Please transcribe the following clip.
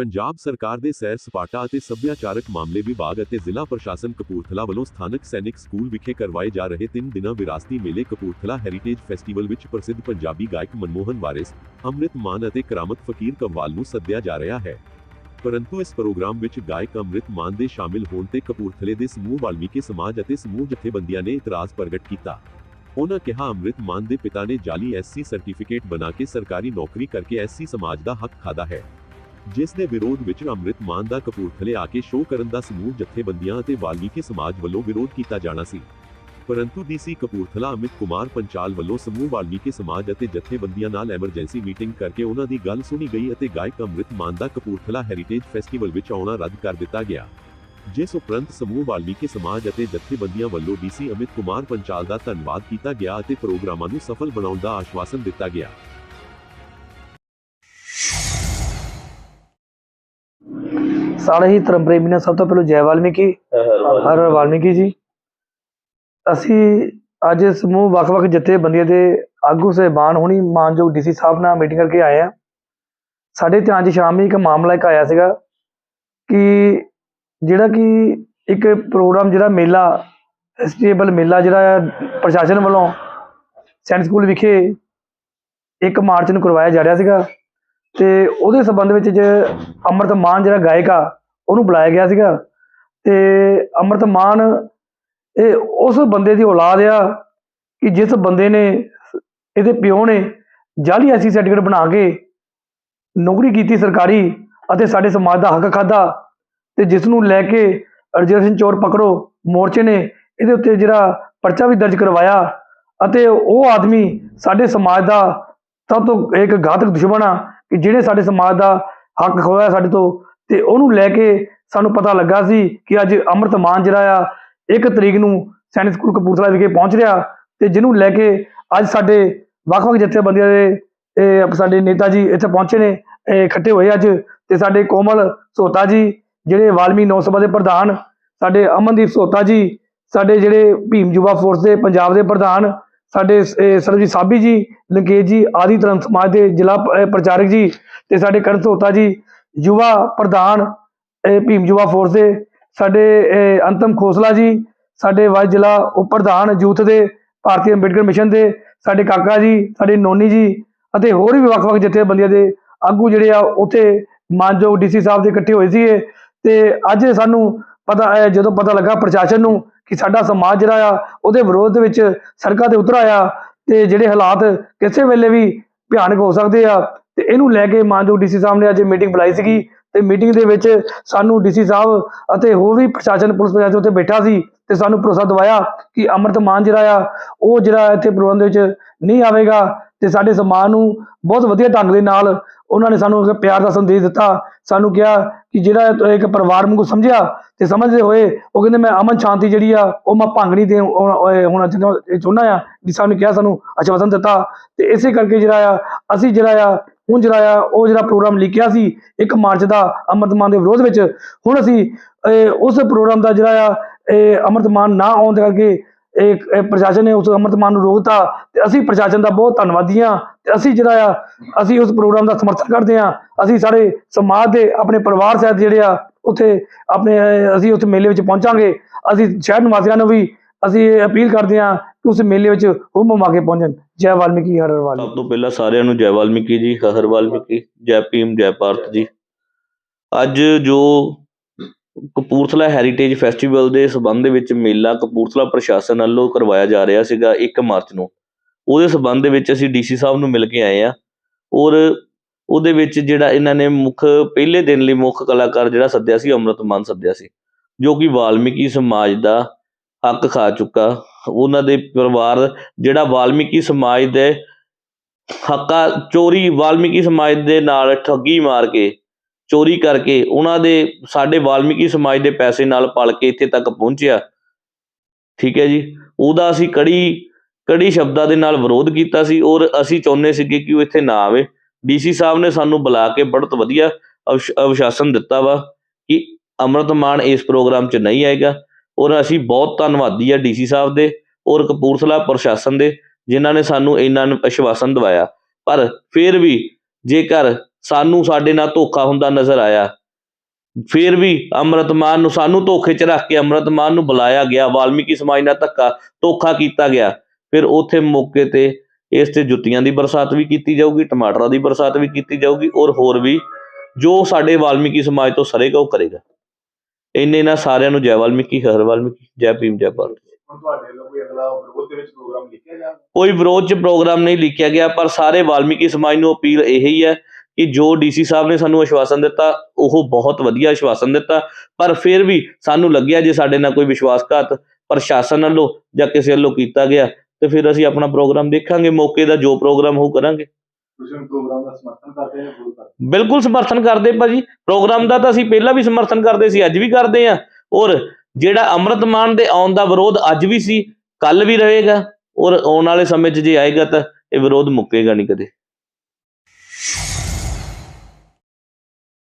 ਪੰਜਾਬ ਸਰਕਾਰ ਦੇ ਸੈਰ ਸਪਾਟਾ ਅਤੇ ਸੱਭਿਆਚਾਰਕ ਮਾਮਲੇ ਵਿਭਾਗ ਅਤੇ ਜ਼ਿਲ੍ਹਾ ਪ੍ਰਸ਼ਾਸਨ ਕਪੂਰਥਲਾ ਵੱਲੋਂ ਸਥਾਨਕ ਸੈਨਿਕ ਸਕੂਲ ਵਿਖੇ ਕਰਵਾਏ ਜਾ ਰਹੇ ਤਿੰਨ ਦਿਨਾਂ ਵਿਰਾਸਤੀ ਮੇਲੇ ਕਪੂਰਥਲਾ ਹੈਰੀਟੇਜ ਫੈਸਟੀਵਲ ਵਿੱਚ ਪ੍ਰਸਿੱਧ ਪੰਜਾਬੀ ਗਾਇਕ ਮਨਮੋਹਨ ਵਾਰਿਸ, ਅੰਮ੍ਰਿਤ ਮਾਨ ਅਤੇ ਕਰਾਮਤ ਫਕੀਰ ਕव्ਵਾਲ ਨੂੰ ਸੱਦਿਆ ਜਾ ਰਿਹਾ ਹੈ। ਪਰੰਤੂ ਇਸ ਪ੍ਰੋਗਰਾਮ ਵਿੱਚ ਗਾਇਕ ਅੰਮ੍ਰਿਤ ਮਾਨ ਦੇ ਸ਼ਾਮਿਲ ਹੋਣ ਤੇ ਕਪੂਰਥਲੇ ਦੇ ਸਮੂਹ ਵਾਲਮੀਕੀ ਸਮਾਜ ਅਤੇ ਸਮੂਹ ਜਥੇਬੰਦੀਆਂ ਨੇ ਇਤਰਾਜ਼ ਪ੍ਰਗਟ ਕੀਤਾ। ਉਹਨਾਂ ਕਿਹਾ, ਅੰਮ੍ਰਿਤ ਮਾਨ ਦੇ ਪਿਤਾ ਨੇ ਜਾਲੀ ਐਸਸੀ ਸਰਟੀਫਿਕੇਟ ਬਣਾ ਕੇ ਸਰਕਾਰੀ ਨੌਕਰੀ ਕਰਕੇ ਐਸਸੀ ਸਮਾਜ ਦਾ ਹੱਕ ਖਾਦਾ ਹੈ। ਜਿਸ ਦੇ ਵਿਰੋਧ ਵਿੱਚ ਅੰਮ੍ਰਿਤ ਮਾਨ ਦਾ ਕਪੂਰਥਲੇ ਆ ਕੇ ਸ਼ੋਅ ਕਰਨ ਦਾ ਸਮੂਹ ਜਥੇਬੰਦੀਆਂ ਅਤੇ ਵਾਲਮੀਕੀ ਸਮਾਜ ਵੱਲੋਂ ਵਿਰੋਧ ਕੀਤਾ ਜਾਣਾ ਸੀ। ਪਰੰਤੂ ਡੀਸੀ ਕਪੂਰਥਲਾ, ਅਮਿਤ ਕੁਮਾਰ ਪੰਚਾਲ ਵੱਲੋਂ ਸਮੂਹ ਵਾਲਮੀਕੀ ਸਮਾਜ ਅਤੇ ਜਥੇਬੰਦੀਆਂ ਨਾਲ ਐਮਰਜੈਂਸੀ ਮੀਟਿੰਗ ਕਰਕੇ ਉਹਨਾਂ ਦੀ ਗੱਲ ਸੁਣੀ ਗਈ ਅਤੇ ਗਾਇਕ ਅੰਮ੍ਰਿਤ ਮਾਨ ਦਾ ਕਪੂਰਥਲਾ ਹੈਰੀਟੇਜ ਫੈਸਟੀਵਲ ਵਿੱਚ ਆਉਣਾ ਰੱਦ ਕਰ ਦਿੱਤਾ ਗਿਆ। ਜਿਸ ਉਪਰੰਤ ਸਮੂਹ ਵਾਲਮੀਕੀ ਸਮਾਜ ਅਤੇ ਜਥੇਬੰਦੀਆਂ ਵੱਲੋਂ ਡੀਸੀ ਅਮਿਤ ਕੁਮਾਰ ਪੰਚਾਲ ਦਾ ਧੰਨਵਾਦ ਕੀਤਾ ਗਿਆ ਅਤੇ ਪ੍ਰੋਗਰਾਮਾਂ ਨੂੰ ਸਫਲ ਬਣਾਉਣ ਦਾ ਆਸ਼ਵਾਸਨ ਦਿੱਤਾ ਗਿਆ। ਸਾਰੇ ਹੀ ਧਰਮ ਪ੍ਰੇਮੀ ਨੇ ਸਭ ਤੋਂ ਪਹਿਲਾਂ ਜੈ ਵਾਲਮੀਕੀ ਹਰ ਹਰ ਵਾਲਮੀਕੀ ਜੀ। ਅਸੀਂ ਅੱਜ ਸਮੂਹ ਵੱਖ-ਵੱਖ ਜਥੇਬੰਦੀਆਂ ਦੇ ਆਗੂ ਸਹਿਬਾਨ ਹੁਣੀ ਮਾਨਯੋਗ ਡੀਸੀ ਸਾਹਿਬ ਨਾਲ ਮੀਟਿੰਗ ਕਰਕੇ ਆਏ ਆ ਸਾਡੇ ਧਿਆਨ 'ਚ ਸ਼ਾਮੀ ਇੱਕ ਮਾਮਲਾ ਇੱਕ ਆਇਆ ਸੀਗਾ ਕਿ ਜਿਹੜਾ ਕਿ ਇੱਕ ਪ੍ਰੋਗਰਾਮ ਜਿਹੜਾ ਮੇਲਾ ਫੈਸਟੀਵਲ ਮੇਲਾ ਜਿਹੜਾ ਪ੍ਰਸ਼ਾਸਨ ਵੱਲੋਂ ਸੈਂਟ ਸਕੂਲ ਵਿਖੇ 1 ਮਾਰਚ ਨੂੰ ਕਰਵਾਇਆ ਜਾ ਰਿਹਾ ਸੀਗਾ। ਤੇ ਉਹਦੇ ਸੰਬੰਧ ਵਿੱਚ ਜੇ ਅੰਮ੍ਰਿਤ ਮਾਨ ਜਿਹੜਾ ਗਾਇਕ ਆ, ਉਹਨੂੰ ਬੁਲਾਇਆ ਗਿਆ ਸੀਗਾ ਤੇ ਅੰਮ੍ਰਿਤ ਮਾਨ ਇਹ ਉਸ ਬੰਦੇ ਦੀ ਔਲਾਦ ਆ ਕਿ ਜਿਸ ਬੰਦੇ ਨੇ ਇਹਦੇ ਪਿਓ ਨੇ ਜਾਲੀ ਐਸੀ ਸਰਟੀਫਿਕੇਟ ਬਣਾ ਕੇ ਨੌਕਰੀ ਕੀਤੀ ਸਰਕਾਰੀ ਅਤੇ ਸਾਡੇ ਸਮਾਜ ਦਾ ਹੱਕ ਖਾਦਾ ਤੇ ਜਿਸ ਨੂੰ ਲੈ ਕੇ ਰਿਜ਼ਰਵੇਸ਼ਨ ਚੋਰ ਪਕੜੋ, ਮੋਰਚੇ ਨੇ ਇਹਦੇ ਉੱਤੇ ਜਿਹੜਾ ਪਰਚਾ ਵੀ ਦਰਜ ਕਰਵਾਇਆ ਅਤੇ ਉਹ ਆਦਮੀ ਸਾਡੇ ਸਮਾਜ ਦਾ ਸਭ ਤੋਂ ਇੱਕ ਘਾਤਕ ਦੁਸ਼ਮਣ ਆ ਕਿ ਜਿਹੜੇ ਸਾਡੇ ਸਮਾਜ ਦਾ ਹੱਕ ਖੋਇਆ ਸਾਡੇ ਤੋਂ, ਤੇ ਉਹਨੂੰ ਲੈ ਕੇ ਸਾਨੂੰ ਪਤਾ ਲੱਗਾ ਸੀ ਕਿ ਅੱਜ ਅੰਮ੍ਰਿਤ ਮਾਨ ਜਿਹੜਾ ਆ, ਇੱਕ ਤਰੀਕ ਨੂੰ ਸੈਨਿਕ ਸਕੂਲ ਕਪੂਰਥਲਾ ਵਿਖੇ ਪਹੁੰਚ ਰਿਹਾ ਤੇ ਜਿਹਨੂੰ ਲੈ ਕੇ ਅੱਜ ਸਾਡੇ ਵੱਖ-ਵੱਖ ਜਥੇਬੰਦੀਆਂ ਦੇ, ਇਹ ਸਾਡੇ ਨੇਤਾ ਜੀ ਇੱਥੇ ਪਹੁੰਚੇ ਨੇ ਇਕੱਠੇ ਹੋਏ ਅੱਜ ਤੇ ਸਾਡੇ ਕੋਮਲ ਸੋਤਾ ਜੀ, ਜਿਹੜੇ ਵਾਲਮੀ ਨੌ ਸਭਾ ਦੇ ਪ੍ਰਧਾਨ, ਸਾਡੇ ਅਮਨਦੀਪ ਸੋਤਾ ਜੀ, ਸਾਡੇ ਜਿਹੜੇ ਭੀਮ ਯੁਵਾ ਫੋਰਸ ਦੇ ਪੰਜਾਬ ਦੇ ਪ੍ਰਧਾਨ ਸਾਡੇ ਇਹ ਸਾਬੀ ਜੀ, ਲੰਕੇਸ਼ ਜੀ ਆਦਿ ਧਰਮ ਸਮਾਜ ਦੇ ਜ਼ਿਲ੍ਹਾ ਪ੍ਰਚਾਰਕ ਜੀ ਤੇ ਸਾਡੇ ਕਰਨ ਸੋਤਾ ਜੀ, ਯੁਵਾ ਪ੍ਰਧਾਨ ਭੀਮ ਯੁਵਾ ਫੋਰਸ ਦੇ, ਸਾਡੇ ਅੰਤਮ ਖੋਸਲਾ ਜੀ, ਸਾਡੇ ਵਾਈ ਜ਼ਿਲ੍ਹਾ ਉਪ ਪ੍ਰਧਾਨ ਯੂਥ ਦੇ, ਭਾਰਤੀ ਅੰਬੇਡਕਰ ਮਿਸ਼ਨ ਦੇ, ਸਾਡੇ ਕਾਕਾ ਜੀ, ਸਾਡੇ ਨੋਨੀ ਜੀ ਅਤੇ ਹੋਰ ਵੀ ਵੱਖ-ਵੱਖ ਜਥੇਬੰਦੀਆਂ ਦੇ ਆਗੂ ਜਿਹੜੇ ਆ, ਉੱਥੇ ਮਾਨਯੋਗ ਡੀਸੀ ਸਾਹਿਬ ਦੇ ਇਕੱਠੇ ਹੋਏ ਸੀਗੇ ਤੇ ਅੱਜ ਸਾਨੂੰ ਪਤਾ ਜਦੋਂ ਪਤਾ ਲੱਗਾ ਪ੍ਰਸ਼ਾਸਨ ਨੂੰ ਕਿ ਸਾਡਾ ਸਮਾਜ ਜਿਹੜਾ ਆ, ਉਹਦੇ ਵਿਰੋਧ ਦੇ ਵਿੱਚ ਸੜਕਾਂ ਤੇ ਉਤਰ ਆਇਆ ਤੇ ਜਿਹੜੇ ਹਾਲਾਤ ਕਿਸੇ ਵੇਲੇ ਵੀ ਭਿਆਨਕ ਹੋ ਸਕਦੇ ਆ, ਤੇ ਇਹਨੂੰ ਲੈ ਕੇ ਮਾਨਯੋਗ ਡੀਸੀ ਸਾਹਿਬ ਨੇ ਅੱਜ ਮੀਟਿੰਗ ਬੁਲਾਈ ਸੀਗੀ ਤੇ ਮੀਟਿੰਗ ਦੇ ਵਿੱਚ ਸਾਨੂੰ ਡੀਸੀ ਸਾਹਿਬ ਅਤੇ ਹੋਰ ਵੀ ਪ੍ਰਸ਼ਾਸਨ, ਪੁਲਿਸ ਪ੍ਰਸ਼ਾਸਨ ਉੱਥੇ ਬੈਠਾ ਸੀ। ਤੇ ਸਾਨੂੰ ਭਰੋਸਾ ਦਵਾਇਆ ਕਿ ਅੰਮ੍ਰਿਤ ਮਾਨ ਜਿਹੜਾ ਆ, ਉਹ ਜਿਹੜਾ ਇੱਥੇ ਪ੍ਰੋਗਰਾਮ ਦੇ ਵਿੱਚ ਨਹੀਂ ਆਵੇਗਾ ਤੇ ਸਾਡੇ ਸਮਾਜ ਨੂੰ ਬਹੁਤ ਵਧੀਆ ਢੰਗ ਦੇ ਨਾਲ ਉਹਨਾਂ ਨੇ ਸਾਨੂੰ ਇੱਕ ਪਿਆਰ ਦਾ ਸੰਦੇਸ਼ ਦਿੱਤਾ। ਸਾਨੂੰ ਕਿਹਾ ਕਿ ਜਿਹੜਾ ਇੱਕ ਪਰਿਵਾਰ ਵਾਂਗੂ ਸਮਝਿਆ ਤੇ ਸਮਝਦੇ ਹੋਏ ਉਹ ਕਹਿੰਦੇ, ਮੈਂ ਅਮਨ ਸ਼ਾਂਤੀ ਜਿਹੜੀ ਆ, ਉਹ ਮੈਂ ਭੰਗ ਨਹੀਂ ਦੇ ਹੁਣ ਚਾਹੁੰਦਾ ਆ ਕਿ ਸਾਨੂੰ ਕਿਹਾ, ਸਾਨੂੰ ਆਸ਼ਵਾਸਨ ਦਿੱਤਾ। ਤੇ ਇਸੇ ਕਰਕੇ ਜਿਹੜਾ ਆ, ਅਸੀਂ ਜਿਹੜਾ ਆ, ਹੁਣ ਜਿਹੜਾ ਆ, ਉਹ ਜਿਹੜਾ ਪ੍ਰੋਗਰਾਮ ਲਿਖਿਆ ਸੀ ਇੱਕ ਮਾਰਚ ਦਾ ਅੰਮ੍ਰਿਤ ਮਾਨ ਦੇ ਵਿਰੋਧ ਵਿੱਚ, ਹੁਣ ਅਸੀਂ ਉਸ ਪ੍ਰੋਗਰਾਮ ਦਾ ਜਿਹੜਾ ਆ ਇਹ ਅੰਮ੍ਰਿਤ ਮਾਨ ਨਾ ਆਉਣ ਦੇ ਕਰਕੇ ਇਹ ਪ੍ਰਸ਼ਾਸਨ ਨੇ ਉਸ ਅੰਮ੍ਰਿਤ ਨੂੰ ਰੋਕਤਾ ਤੇ ਅਸੀਂ ਪ੍ਰਸ਼ਾਸਨ ਦਾ ਬਹੁਤ ਧੰਨਵਾਦੀ ਹਾਂ ਤੇ ਅਸੀਂ ਜਿਹੜਾ ਆ, ਅਸੀਂ ਉਸ ਪ੍ਰੋਗਰਾਮ ਦਾ ਸਮਰਥਨ ਕਰਦੇ ਹਾਂ, ਅਸੀਂ ਸਾਰੇ ਸਮਾਜ ਦੇ ਆਪਣੇ ਪਰਿਵਾਰ ਸਹਿਤ ਜਿਹੜੇ ਆ, ਉੱਥੇ ਆਪਣੇ, ਅਸੀਂ ਉੱਥੇ ਮੇਲੇ ਵਿੱਚ ਪਹੁੰਚਾਂਗੇ, ਅਸੀਂ ਸ਼ਹਿਰ ਨਿਵਾਸੀਆਂ ਨੂੰ ਵੀ ਅਸੀਂ ਇਹ ਅਪੀਲ ਕਰਦੇ ਹਾਂ ਕਿ ਉਸ ਮੇਲੇ ਵਿੱਚ ਹੁਮ ਹੁਮਾ ਕੇ ਪਹੁੰਚਣ। ਜੈ ਵਾਲਮੀਕੀ, ਹਰ ਹਰ ਵਾਲਮੀਕੀ। ਸਭ ਤੋਂ ਪਹਿਲਾਂ ਸਾਰਿਆਂ ਨੂੰ ਜੈ ਵਾਲਮੀਕੀ ਜੀ ਹਰ ਵਾਲਮੀਕੀ, ਜੈ ਭੀਮ, ਜੈ ਭਾਰਤ ਜੀ। ਅੱਜ ਜੋ ਕਪੂਰਥਲਾ ਹੈਰੀਟੇਜ ਫੈਸਟੀਵਲ ਦੇ ਸਬੰਧ ਵਿੱਚ ਮੇਲਾ ਕਪੂਰਥਲਾ ਪ੍ਰਸ਼ਾਸਨ ਵੱਲੋਂ ਕਰਵਾਇਆ ਜਾ ਰਿਹਾ ਸੀਗਾ 1 ਮਾਰਚ ਨੂੰ। ਉਹਦੇ ਸਬੰਧ ਵਿੱਚ ਅਸੀਂ ਡੀਸੀ ਸਾਹਿਬ ਨੂੰ ਮਿਲ ਕੇ ਆਏ ਆ ਔਰ ਉਹਦੇ ਵਿੱਚ ਜਿਹੜਾ ਇਹਨਾਂ ਨੇ ਮੁੱਖ ਪਹਿਲੇ ਦਿਨ ਲਈ ਮੁੱਖ ਕਲਾਕਾਰ ਜਿਹੜਾ ਸੱਦਿਆ ਸੀ, ਅੰਮ੍ਰਿਤ ਮਾਨ ਸੱਦਿਆ ਸੀ, ਜੋ ਕਿ ਵਾਲਮੀਕੀ ਸਮਾਜ ਦਾ ਹੱਕ ਖਾ ਚੁੱਕਾ। ਉਹਨਾਂ ਦੇ ਪਰਿਵਾਰ ਜਿਹੜਾ ਵਾਲਮੀਕੀ ਸਮਾਜ ਦੇ ਹੱਕਾ, ਚੋਰੀ ਵਾਲਮੀਕੀ ਸਮਾਜ ਦੇ ਨਾਲ ਠੱਗੀ ਮਾਰ ਕੇ ਚੋਰੀ ਕਰਕੇ ਉਹਨਾਂ ਦੇ, ਸਾਡੇ ਵਾਲਮੀਕੀ ਸਮਾਜ ਦੇ ਪੈਸੇ ਨਾਲ ਪਲ ਕੇ ਇੱਥੇ ਤੱਕ ਪਹੁੰਚਿਆ। ਠੀਕ ਹੈ ਜੀ? ਉਹਦਾ ਅਸੀਂ ਕੜੀ ਕੜੀ ਸ਼ਬਦਾਂ ਦੇ ਨਾਲ ਵਿਰੋਧ ਕੀਤਾ ਸੀ ਔਰ ਅਸੀਂ ਚਾਹੁੰਦੇ ਸੀਗੇ ਕਿ ਉਹ ਇੱਥੇ ਨਾ ਆਵੇ। ਡੀਸੀ ਸਾਹਿਬ ਨੇ ਸਾਨੂੰ ਬੁਲਾ ਕੇ ਬਹੁਤ ਵਧੀਆ ਅਵਸ਼- ਅਵਸ਼ਾਸਨ ਦਿੱਤਾ ਵਾ ਕਿ ਅੰਮ੍ਰਿਤ ਮਾਨ ਇਸ ਪ੍ਰੋਗਰਾਮ 'ਚ ਨਹੀਂ ਆਏਗਾ ਔਰ ਅਸੀਂ ਬਹੁਤ ਧੰਨਵਾਦੀ ਆ ਡੀਸੀ ਸਾਹਿਬ ਦੇ ਔਰ ਕਪੂਰਥਲਾ ਪ੍ਰਸ਼ਾਸਨ ਦੇ ਜਿਨ੍ਹਾਂ ਨੇ ਸਾਨੂੰ ਇਹਨਾਂ ਅਸ਼ਵਾਸਨ ਆਸ਼ਵਾਸਨ ਦਿਵਾਇਆ। ਪਰ ਫਿਰ ਵੀ ਜੇਕਰ ਸਾਨੂੰ ਸਾਡੇ ਨਾਲ ਧੋਖਾ ਹੁੰਦਾ ਨਜ਼ਰ ਆਇਆ। ਫਿਰ ਵੀ ਅੰਮ੍ਰਿਤਮਾਨ ਨੂੰ ਸਾਨੂੰ ਧੋਖੇ 'ਚ ਰੱਖ ਕੇ ਅੰਮ੍ਰਿਤਮਾਨ ਨੂੰ ਬੁਲਾਇਆ ਗਿਆ। ਵਾਲਮੀਕੀ ਸਮਾਜ ਨਾਲ ਧੱਕਾ ਧੋਖਾ ਕੀਤਾ ਗਿਆ। ਫਿਰ ਉੱਥੇ ਮੌਕੇ ਤੇ ਇਸ ਤੇ ਜੁੱਤੀਆਂ ਦੀ ਬਰਸਾਤ ਵੀ ਕੀਤੀ ਜਾਊਗੀ ਟਮਾਟਰਾਂ ਦੀ ਬਰਸਾਤ ਵੀ ਕੀਤੀ ਜਾਊਗੀ ਔਰ ਹੋਰ ਵੀ ਜੋ ਸਾਡੇ ਵਾਲਮੀਕੀ ਸਮਾਜ ਤੋਂ ਸਰੇਗਾ ਉਹ ਕਰੇਗਾ। ਇੰਨੇ ਨਾਲ ਸਾਰਿਆਂ ਨੂੰ ਜੈ ਵਾਲਮੀਕੀ ਹਰ ਵਾਲਮੀਕੀ ਜੈ ਭੀਮ ਜੈ ਭਾਰਤ। ਕੋਈ ਅਗਲਾ ਵਿਰੋਧ ਦੇ ਵਿੱਚ ਪ੍ਰੋਗਰਾਮ ਲਿਖਿਆ ਜਾ ਕੋਈ ਵਿਰੋਧ ਚ ਪ੍ਰੋਗਰਾਮ ਨਹੀਂ ਲਿਖਿਆ ਗਿਆ ਪਰ ਸਾਰੇ ਵਾਲਮੀਕੀ ਸਮਾਜ ਨੂੰ ਅਪੀਲ ਇਹ ਹੀ ਹੈ ਕਿ ਜੋ ਡੀਸੀ ਸਾਹਿਬ ਨੇ ਸਾਨੂੰ ਆਸ਼ਵਾਸਨ ਦਿੱਤਾ ਉਹ ਬਹੁਤ ਵਧੀਆ ਆਸ਼ਵਾਸਨ ਦਿੱਤਾ। ਪਰ ਫਿਰ ਵੀ ਸਾਨੂੰ ਲੱਗਿਆ ਜੇ ਸਾਡੇ ਨਾਲ ਕੋਈ ਵਿਸ਼ਵਾਸਘਾਤ ਪ੍ਰਸ਼ਾਸਨ ਵੱਲੋਂ ਜਾਂ ਕਿਸੇ ਵੱਲੋਂ ਕੀਤਾ ਗਿਆ ਤੇ ਫਿਰ ਅਸੀਂ ਆਪਣਾ ਪ੍ਰੋਗਰਾਮ ਦੇਖਾਂਗੇ ਮੌਕੇ ਦਾ ਜੋ ਪ੍ਰੋਗਰਾਮ ਹੋ ਕਰਾਂਗੇ। ਤੁਸੀਂ ਹੁਣ ਪ੍ਰੋਗਰਾਮ ਦਾ ਸਮਰਥਨ ਕਰਦੇ ਹੋ ਵਿਰੋਧ ਕਰਦੇ ਬਿਲਕੁਲ ਸਮਰਥਨ ਕਰਦੇ ਭਾਜੀ। ਪ੍ਰੋਗਰਾਮ ਦਾ ਤਾਂ ਅਸੀਂ ਪਹਿਲਾਂ ਵੀ ਸਮਰਥਨ ਕਰਦੇ ਸੀ ਅੱਜ ਵੀ ਕਰਦੇ ਆ ਔਰ ਜਿਹੜਾ ਅੰਮ੍ਰਿਤਮਾਨ ਦੇ ਆਉਣ ਦਾ ਵਿਰੋਧ ਅੱਜ ਵੀ ਸੀ ਕੱਲ ਵੀ ਰਹੇਗਾ। ਔਰ ਆਉਣ ਵਾਲੇ ਸਮੇਂ 'ਚ ਜੇ ਆਏਗਾ ਤਾਂ ਇਹ ਵਿਰੋਧ ਮੁੱਕੇਗਾ ਨਹੀਂ ਕਦੇ।